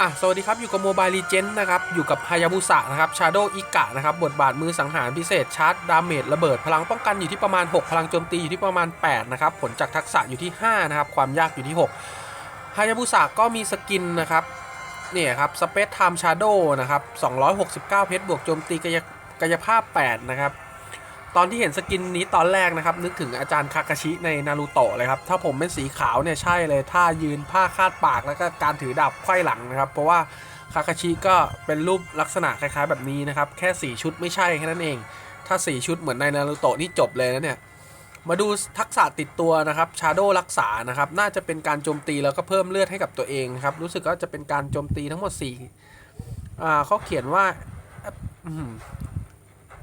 อะสวัสดีครับอยู่กับโมบายลีเจนนะครับ อยู่กับฮายาบุสะนะครับชาโดอิกะนะครับ บทบาทมือสังหารพิเศษชาร์จดาเมจระเบิด พลังป้องกันอยู่ที่ประมาณ 6 พลังโจมตีอยู่ที่ประมาณ 8 นะครับ ผลจากทักษะอยู่ที่ 5 นะครับ ความยากอยู่ที่ 6ฮายาบุสะก็มีสกินนะครับเนี่ยครับสเปซไทม์ชาโดนะครับ 269 เพชรบวกโจมตีกายกายภาพ 8 นะครับ ตอนที่เห็นสกินนี้ตอนแรกนะครับ นึกถึงอาจารย์คากาชิในนารูโตะเลยครับ ถ้าผมเป็นสีขาวเนี่ยใช่เลยถ้ายืนผ้าคาดปากแล้วก็การถือดาบไขว้หลังนะครับ เพราะว่าคากาชิก็เป็นรูปลักษณะคล้ายๆ แบบนี้นะครับ แค่ 4 ชุดไม่ใช่แค่นั้นเอง ถ้า 4 ชุดเหมือนในนารูโตะนี่จบเลยนะเนี่ยมาดูทักษะติดตัวนะครับชาโดรักษานะครับ น่าจะเป็นการโจมตีแล้วก็เพิ่มเลือดให้กับตัวเองนะครับ รู้สึกว่าจะเป็นการโจมตีทั้งหมด4อ่าเขาเขียนว่า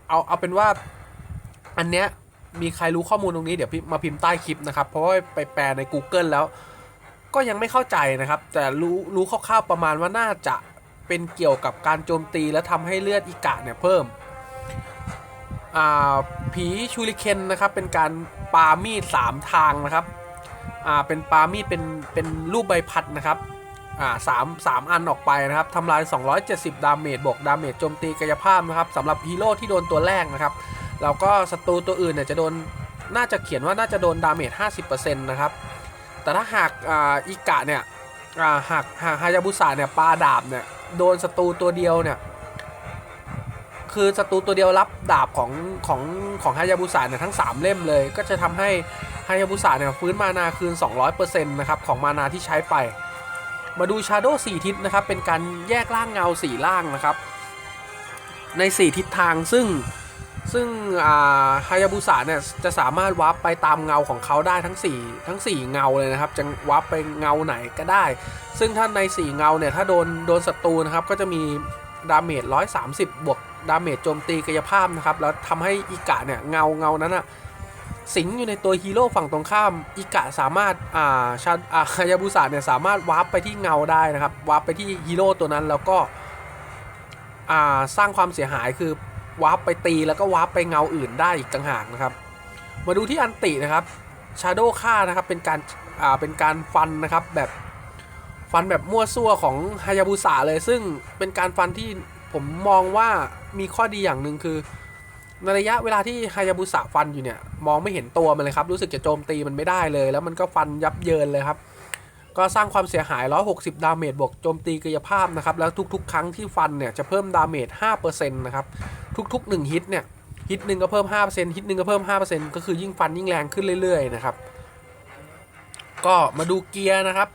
เอาเอาเป็นว่า อันเนี้ยมีใครรู้ข้อมูลตรงนี้เดี๋ยวพี่มาพิมพ์ใต้คลิปนะครับ เพราะว่าไปแปลใน Google แล้ว ก็ยังไม่เข้าใจนะครับ แต่รู้รู้คร่าวๆประมาณว่าน่าจะเป็นเกี่ยวกับการโจมตีและทำให้เลือดอีกะเนี่ยเพิ่มผีชูริเคนนะครับ เป็นการปามีดสามทางนะครับเป็นปามีดเป็นเป็นรูปใบพัดนะครับสามสามอันออกไปนะครับทำลาย 270 ดาเมจบวกดาเมจโจมตีกายภาพนะครับสำหรับฮีโร่ที่โดนตัวแรกนะครับ แล้วก็ศัตรูตัวอื่นเนี่ยจะโดนน่าจะเขียนว่าน่าจะโดนดาเมจ50%นะครับ แต่ถ้าหากอ,อิกะเนี่ยหากหากฮายาบุสะเนี่ยปาดาบเนี่ยโดนศัตรูตัวเดียวเนี่ยคือศัตรูตัวเดียวรับดาบของของของฮายาบุสะเนี่ยทั้ง 3 เล่มเลย ก็จะทำให้ฮายาบุสะเนี่ยฟื้นมานาคืน 200%นะครับของมานาที่ใช้ไป มาดูชาโดว์4ทิศนะครับเป็นการแยกร่างเงา 4 ร่างนะครับ ใน 4 ทิศทางซึ่ง ซึ่งฮายาบุสะเนี่ยจะสามารถวาร์ปไปตามเงาของเขาได้ทั้ง 4 ทั้ง 4 เงาเลยนะครับ จะวาร์ปไปเงาไหนก็ได้ ซึ่งถ้าใน 4 เงาเนี่ยถ้าโดนโดนศัตรูนะครับก็จะมีดาเมจ 130 บวกดาเมจโจมตีกายภาพนะครับ แล้วทำให้อิกะเนี่ยเงาเงานั้นอะสิงอยู่ในตัวฮีโร่ฝั่งตรงข้ามอิกะสามารถอ่าชาอ่าฮายาบุสะเนี่ยสามารถวาร์ปไปที่เงาได้นะครับวาร์ปไปที่ฮีโร่ตัวนั้นแล้วก็อ่าสร้างความเสียหายคือ วาร์ปไปตีแล้วก็วาร์ปไปเงาอื่นได้อีกต่างหากนะครับ มาดูที่อันตินะครับชาโดฆ่านะครับเป็นการอ่าเป็นการฟันนะครับแบบฟันแบบมั่วซั่วของฮายาบุสะเลย ซึ่งเป็นการฟันที่ผมมองว่ามีข้อดีอย่างหนึ่งคือในระยะเวลาที่ฮายาบุสะฟันอยู่เนี่ย มองไม่เห็นตัวมันเลยครับ รู้สึกจะโจมตีมันไม่ได้เลย แล้วมันก็ฟันยับเยินเลยครับ ก็สร้างความเสียหาย 160 ดาเมจบวกโจมตีกายภาพนะครับ แล้วทุกๆ ครั้งที่ฟันเนี่ยจะเพิ่มดาเมจ 5%นะครับ ทุกๆ 1 ฮิตเนี่ยฮิตหนึ่งก็เพิ่ม 5%ฮิตหนึ่งก็เพิ่ม 5%ก็คือยิ่งฟันยิ่งแรงขึ้นเรื่อยๆ นะครับ ก็มาดูเกียร์นะครับ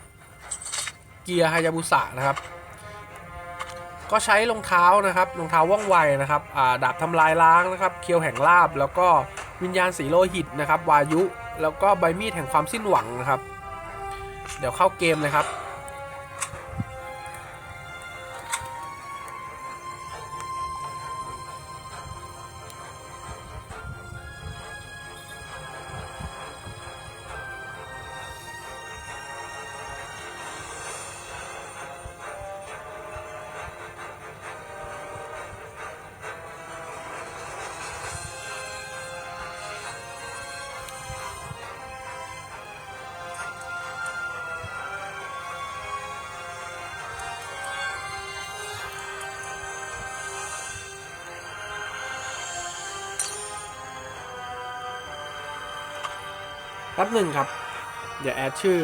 เกียร์ฮายาบุสะนะครับ ก็ใช้รองเท้านะครับรองเท้าว่องไวนะครับดาบทำลายล้างนะครับ เคียวแห่งลาบ แล้วก็วิญญาณสีโลหิตนะครับ วายุ แล้วก็ใบมีดแห่งความสิ้นหวังนะครับ เดี๋ยวเข้าเกมเลยครับ ป๊บหนึ่งครับ เดี๋ยวแอดชื่อ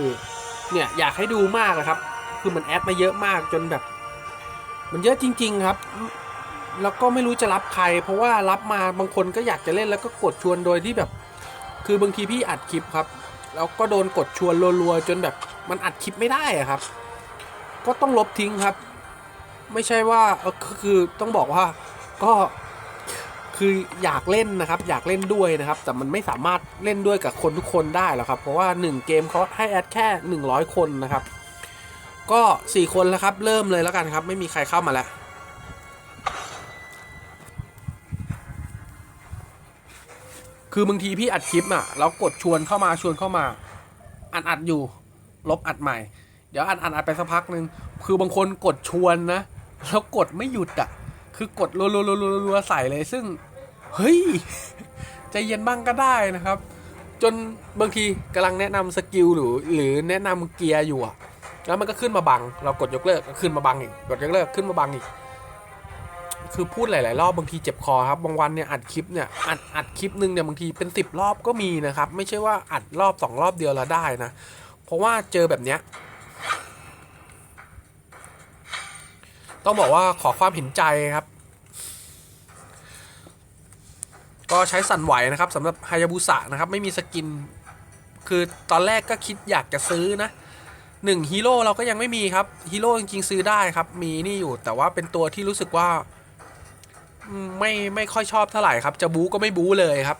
เนี่ยอยากให้ดูมากเลยครับ คือมันแอดมาเยอะมากจนแบบ มันเยอะจริง ๆครับ แล้วก็ไม่รู้จะรับใคร เพราะว่ารับมาบางคนก็อยากจะเล่นแล้วก็กดชวนโดยที่แบบ คือบางทีพี่อัดคลิปครับ แล้วก็โดนกดชวนรัวๆจนแบบมันอัดคลิปไม่ได้อะครับ ก็ต้องลบทิ้งครับ ไม่ใช่ว่าคือต้องบอกว่าก็ คืออยากเล่นนะครับ อยากเล่นด้วยนะครับ แต่มันไม่สามารถเล่นด้วยกับคนทุกคนได้หรอกครับ เพราะว่า 1 เกมเขาให้แอดแค่ 100 คนนะครับ ก็ 4 คนแล้วครับ เริ่มเลยแล้วกันครับ ไม่มีใครเข้ามาแล้วคือบางทีพี่อัดคลิปอะแล้วกดชวนเข้ามาชวนเข้ามาอัดอัดอยู่ ลบอัดใหม่ เดี๋ยวอัดอัดอัดไปสักพักหนึ่งคือบางคนกดชวนนะ แล้วกดไม่หยุดอะ คือกดรัวๆๆๆใส่เลยซึ่ง เฮ้ยใจเย็นบ้างก็ได้นะครับ จนบางทีกำลังแนะนำสกิลหรือหรือแนะนำเกียร์อยู่อะแล้วมันก็ขึ้นมาบัง เรากดยกเลิกขึ้นมาบังอีกกดยกเลิกขึ้นมาบังอีก คือพูดหลายๆรอบบางทีเจ็บคอครับบางวันเนี่ยอัดคลิปเนี่ยอัดอัดคลิปหนึ่งเนี่ยบางทีเป็นสิบรอบก็มีนะครับ ไม่ใช่ว่าอัดรอบสองรอบเดียวแล้วได้นะ เพราะว่าเจอแบบเนี้ย ต้องบอกว่าขอความเห็นใจครับ ก็ใช้สั่นไหวนะครับสำหรับฮายาบุสะนะครับ ไม่มีสกิน คือตอนแรกก็คิดอยากจะซื้อนะหนึ่งฮีโร่เราก็ยังไม่มีครับฮีโร่จริงๆซื้อได้ครับ มีนี่อยู่แต่ว่าเป็นตัวที่รู้สึกว่า ไม่ไม่ค่อยชอบเท่าไหร่ครับ จะบู๊ก็ไม่บู๊เลยครับ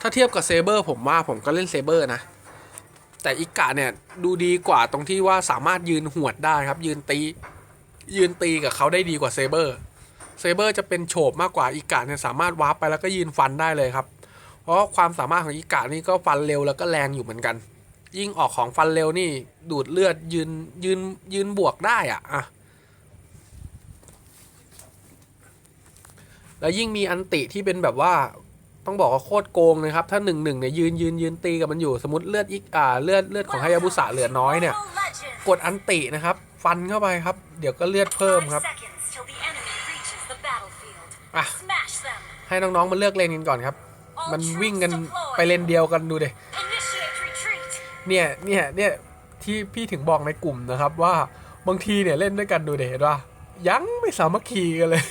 ถ้าเทียบกับเซเบอร์ผมว่าผมก็เล่นเซเบอร์นะ แต่อิกะเนี่ยดูดีกว่าตรงที่ว่าสามารถยืนหวดได้ครับ ยืนตี ยืนตีกับเขาได้ดีกว่าเซเบอร์เซเบอร์จะเป็นโฉบมากกว่าอีกาเนี่ยสามารถวาร์ปไปแล้วก็ยืนฟันได้เลยครับ เพราะความสามารถของอีกานี่ก็ฟันเร็วแล้วก็แรงอยู่เหมือนกัน ยิ่งออกของฟันเร็วนี่ดูดเลือดยืนยืนยืนบวกได้อะอะแล้วยิ่งมีอันติที่เป็นแบบว่า ต้องบอกว่าโคตรโกงนะครับ ถ้าหนึ่งหนึ่งเนี่ยยืนยืนยืนตีกับมันอยู่สมมติเลือดอีกอ่าเลือดเลือดของฮายาบุสะเหลือน้อยเนี่ย กดอันตินะครับ ฟันเข้าไปครับ เดี๋ยวก็เลือดเพิ่มครับอะให้น้องๆมาเลือกเลนกันก่อนครับ มันวิ่งกันไปเลนเดียวกันดูเดเนี่ยเนี่ยเนี่ยที่พี่ถึงบอกในกลุ่มนะครับว่าบางทีเนี่ยเล่นด้วยกันดูเดเห็นว่ายังไม่สามัคคีกันเลย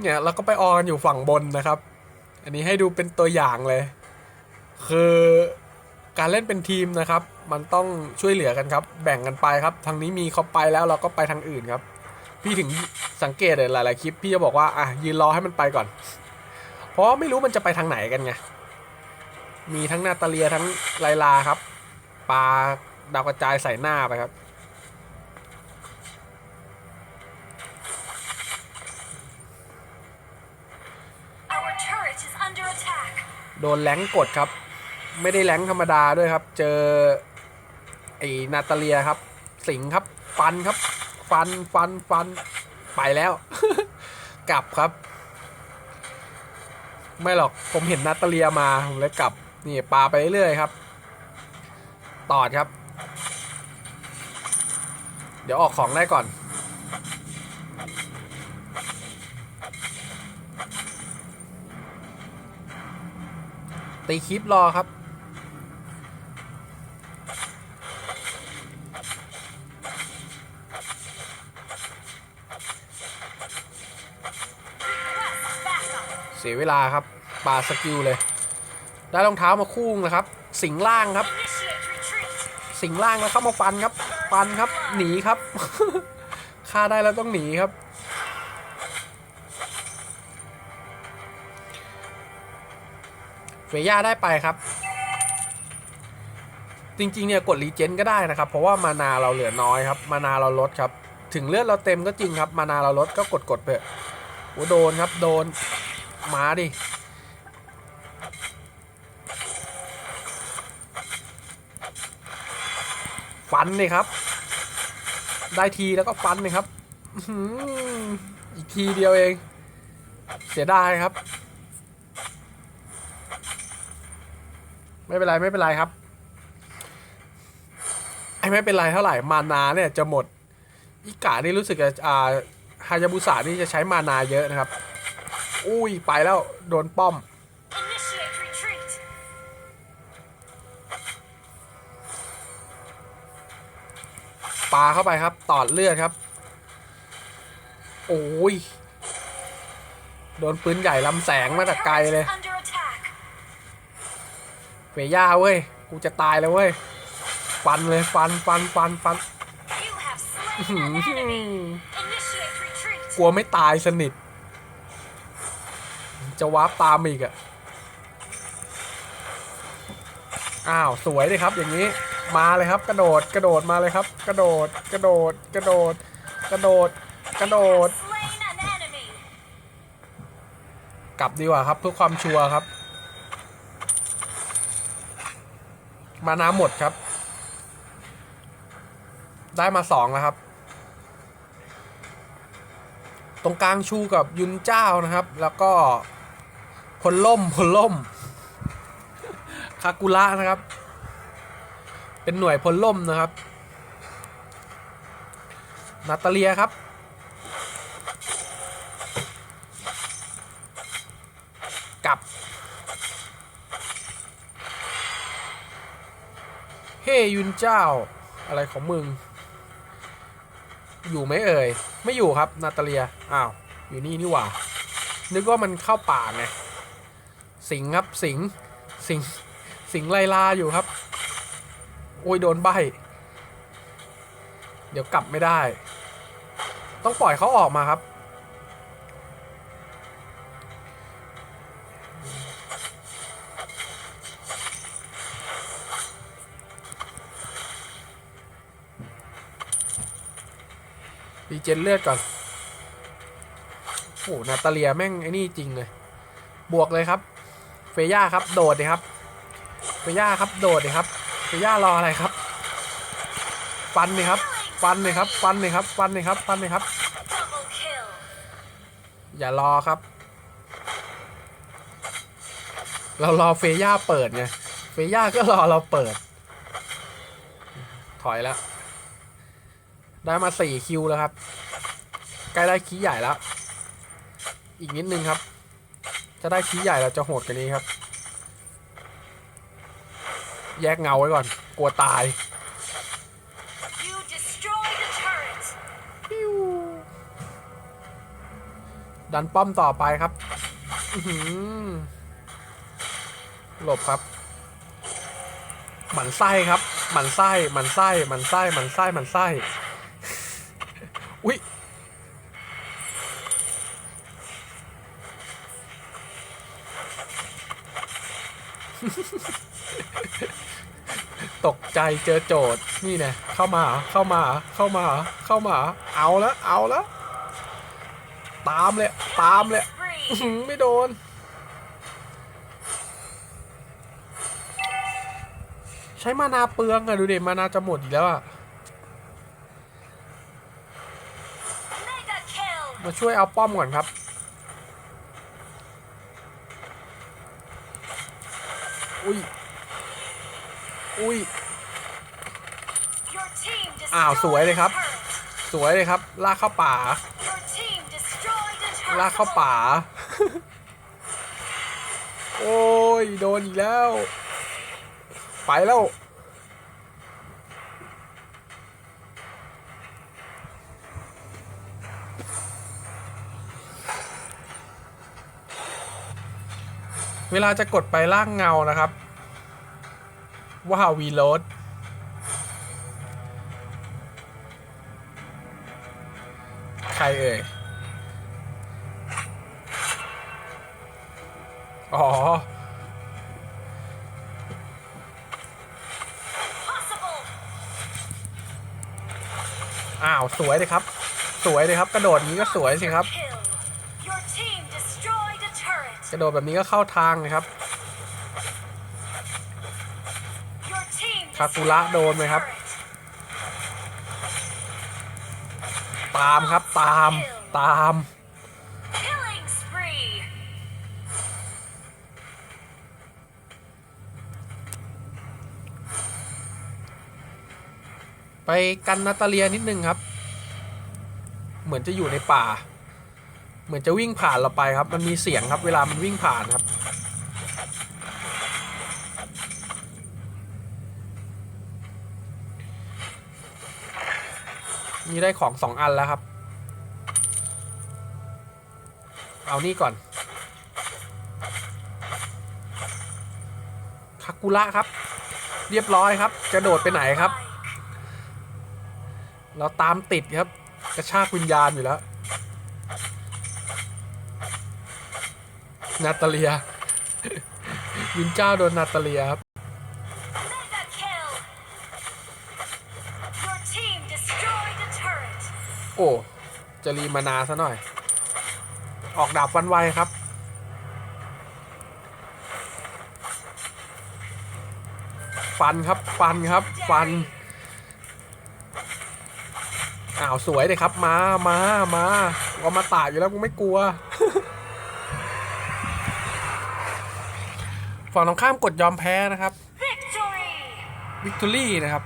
เนี่ยเราก็ไปออกันอยู่ฝั่งบนนะครับ อันนี้ให้ดูเป็นตัวอย่างเลย คือการเล่นเป็นทีมนะครับ มันต้องช่วยเหลือกันครับ แบ่งกันไปครับ ทางนี้มีเขาไปแล้วเราก็ไปทางอื่นครับ พี่ถึงสังเกตเลยหลาย ๆ คลิป พี่จะบอกว่าอะยืนรอให้มันไปก่อน เพราะไม่รู้มันจะไปทางไหนกันไง มีทั้งนาตาเลียทั้งไลลาครับ ปลาดาวกระจายใส่หน้าไปครับ โดนแล้งกดครับ ไม่ได้แล้งธรรมดาด้วยครับ เจอไอ้นาตาเลียครับ สิงครับ ฟันครับ ฟันฟันฟันไปแล้ว กลับครับ ไม่หรอกผมเห็นนาตาเลียมาผมเลยกลับนี่ปลาไปเรื่อยครับ ตอดครับ เดี๋ยวออกของได้ก่อน ตีคลิปรอครับ เสียเวลาครับปาสกิลเลย ได้รองเท้ามาคู่นะครับ สิงล่างครับ สิงล่างแล้วเข้ามาฟันครับ ฟันครับ หนีครับ ฆ่าได้แล้วต้องหนีครับ เฟย่าได้ไปครับ จริงๆเนี่ยกดรีเจนก็ได้นะครับ เพราะว่ามานาเราเหลือน้อยครับ มานาเราลดครับ ถึงเลือดเราเต็มก็จริงครับ มานาเราลดก็กดกดๆไปโอ้โดนครับ โดนมาดิฟันเลยครับ ได้ทีแล้วก็ฟันเลยครับอีกทีเดียวเอง เสียดายครับ ไม่เป็นไรไม่เป็นไรครับไอ้ไม่เป็นไรเท่าไหร่มานาเนี่ยจะหมดอิกานี่รู้สึกจะอ่าฮายาบุสะนี่จะใช้มานาเยอะนะครับ อุ้ยไปแล้วโดนป้อม ปาเข้าไปครับตอดเลือดครับ โอ้ย โดนปืนใหญ่ลำแสงมาจากไกลเลย เฟย่าเว้ย กูจะตายแล้วเว้ย ฟันเลยฟันฟันฟันฟันกลัวไม่ตายสนิท จะวาร์ปตามอีกอะอ้าว สวยเลยครับ อย่างนี้ มาเลยครับ กระโดด กระโดดมาเลยครับ กระโดด กระโดด กระโดด กระโดด กระโดด กลับดีกว่าครับ เพื่อความชัวร์ครับ มาน้ำหมดครับ ได้มาสองแล้วครับ ตรงกลางชูกับยุนเจ้านะครับ แล้วก็พลล่มพลล่มคากุระนะครับ เป็นหน่วยพลล่มนะครับ นาตาเลียครับ กลับ เฮ้ยุนเจ้า อะไรของมึง อยู่ไหมเอ่ย ไม่อยู่ครับ นาตาเลีย อ้าว อยู่นี่นี่หว่า นึกว่ามันเข้าป่าไง สิงครับ สิง สิง สิงไลลาอยู่ครับ โอ้ยโดนใบ เดี๋ยวกลับไม่ได้ ต้องปล่อยเขาออกมาครับ ดีเจนเลือดก่อนโอ้โหนาตาเลียแม่งไอ้นี่จริงเลย บวกเลยครับ เฟย่าครับ โดดเลยครับ เฟย่าครับ โดดเลยครับ เฟย่ารออะไรครับ ฟันเลยครับ ฟันเลยครับ ฟันเลยครับ ฟันเลยครับ ฟันเลยครับ อย่ารอครับ เรารอเฟย่าเปิดไง เฟย่าก็รอเราเปิด ถอยแล้ว ได้มาสี่คิวแล้วครับ ใกล้ได้คีย์ใหญ่แล้ว อีกนิดนึงครับ จะได้คีย์ใหญ่เราจะโหดกว่านี้ครับ แยกเงาไว้ก่อน กลัวตาย You destroyed a turret. ดันป้อมต่อไปครับอื้อหือหลบครับ หมันไส้ครับ หมันไส้ หมันไส้ หมันไส้ หมันไส้ หมันไส้ ตกใจเจอโจทย์นี่เนี่ยเข้ามาเหรอเข้ามาเหรอเข้ามาเหรอเข้ามาเหรอเอาแล้วเอาแล้วตามเลยตามเลยอื้อ Spree. หือไม่โดน ใช้มานาเปลืองอะดูดิมานาจะหมดอีกแล้วอะ Mega kill. มาช่วยเอาป้อมก่อนครับ อุ้ย อุ้ย อ้าว สวยเลยครับ สวยเลยครับ ลากเข้าป่า ลากเข้าป่า โอ้ย โดนอีกแล้ว ไปแล้ว เวลาจะกดไปล่างเงานะครับ ว่าวีโ a ดใครเอ่ย อ๋ออ้าว สวยเลยครับ สวยเลยครับ กระโดดนี้ก็สวยสิครับ กระโดดแบบนี้ก็เข้าทางเลยครับคากุระโดนไหมครับ ตามครับตามตามไปกันนาตาเลียนิดนึงครับ เหมือนจะอยู่ในป่า เหมือนจะวิ่งผ่านเราไปครับ มันมีเสียงครับ เวลามันวิ่งผ่านครับ นี่ได้ของสองอันแล้วครับ เอานี่ก่อนคากุระครับ เรียบร้อยครับ จะโดดไปไหนครับ เราตามติดครับ กระชากวิญญาณอยู่แล้ว นาตาเลีย วินเจ้าโดนนาตาเลียครับ Mega kill. Your team destroyed a turret. โอ้ จะรีมานาซะหน่อย ออกดาบฟันไวครับ ฟันครับ ฟันครับ ฟัน อ้าว สวยเลยครับ มา มา มาเอามาตากอยู่แล้วกูไม่กลัว ฝั่งตรงข้ามกดยอมแพ้นะครับ Victory. วิกตอรี่นะครับ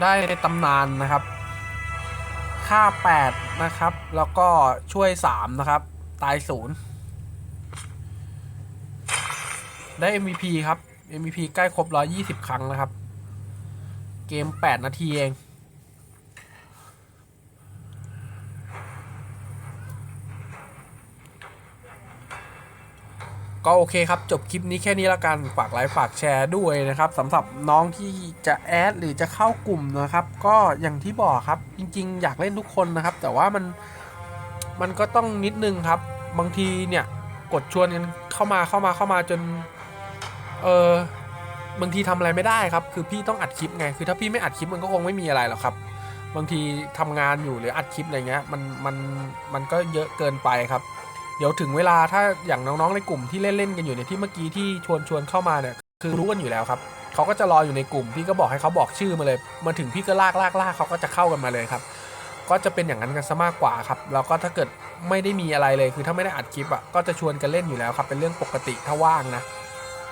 ได้ในตำนานนะครับ ค่า 8 นะครับ แล้วก็ช่วย 3 นะครับ ตายศูนย์ได้ MVP ครับ MVP ใกล้ครบ 120 ครั้งนะครับ เกม 8 นาทีเอง ก็โอเคครับ จบคลิปนี้แค่นี้ละกัน ฝากไลค์ฝากแชร์ด้วยนะครับสำหรับน้องที่จะแอดหรือจะเข้ากลุ่มนะครับ ก็อย่างที่บอกครับ จริง ๆ อยากเล่นทุกคนนะครับ แต่ว่ามันมันก็ต้องนิดนึงครับ บางทีเนี่ยกดชวนกันเข้ามาเข้ามาเข้ามาจนเออบางทีทำอะไรไม่ได้ครับ คือพี่ต้องอัดคลิปไง คือถ้าพี่ไม่อัดคลิปมันก็คงไม่มีอะไรหรอกครับ บางทีทำงานอยู่หรืออัดคลิปอะไรเงี้ยมันมันมันก็เยอะเกินไปครับ เดี๋ยวถึงเวลาถ้าอย่างน้องๆในกลุ่มที่เล่นๆกันอยู่เนี่ยที่เมื่อกี้ที่ชวนชวนเข้ามาเนี่ยคือรู้กันอยู่แล้วครับเขาก็จะรออยู่ในกลุ่มพี่ก็บอกให้เขาบอกชื่อมาเลย มาถึงพี่ก็ลากลากลากเขาก็จะเข้ากันมาเลยครับ ก็จะเป็นอย่างนั้นกันซะมากกว่าครับแล้วก็ถ้าเกิดไม่ได้มีอะไรเลยคือถ้าไม่ได้อัดคลิปอะก็จะชวนกันเล่นอยู่แล้วครับเป็นเรื่องปกติถ้าว่างนะ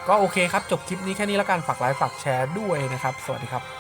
ก็โอเคครับจบคลิปนี้แค่นี้แล้วกันฝากไลค์ฝากแชร์ด้วยนะครับ สวัสดีครับ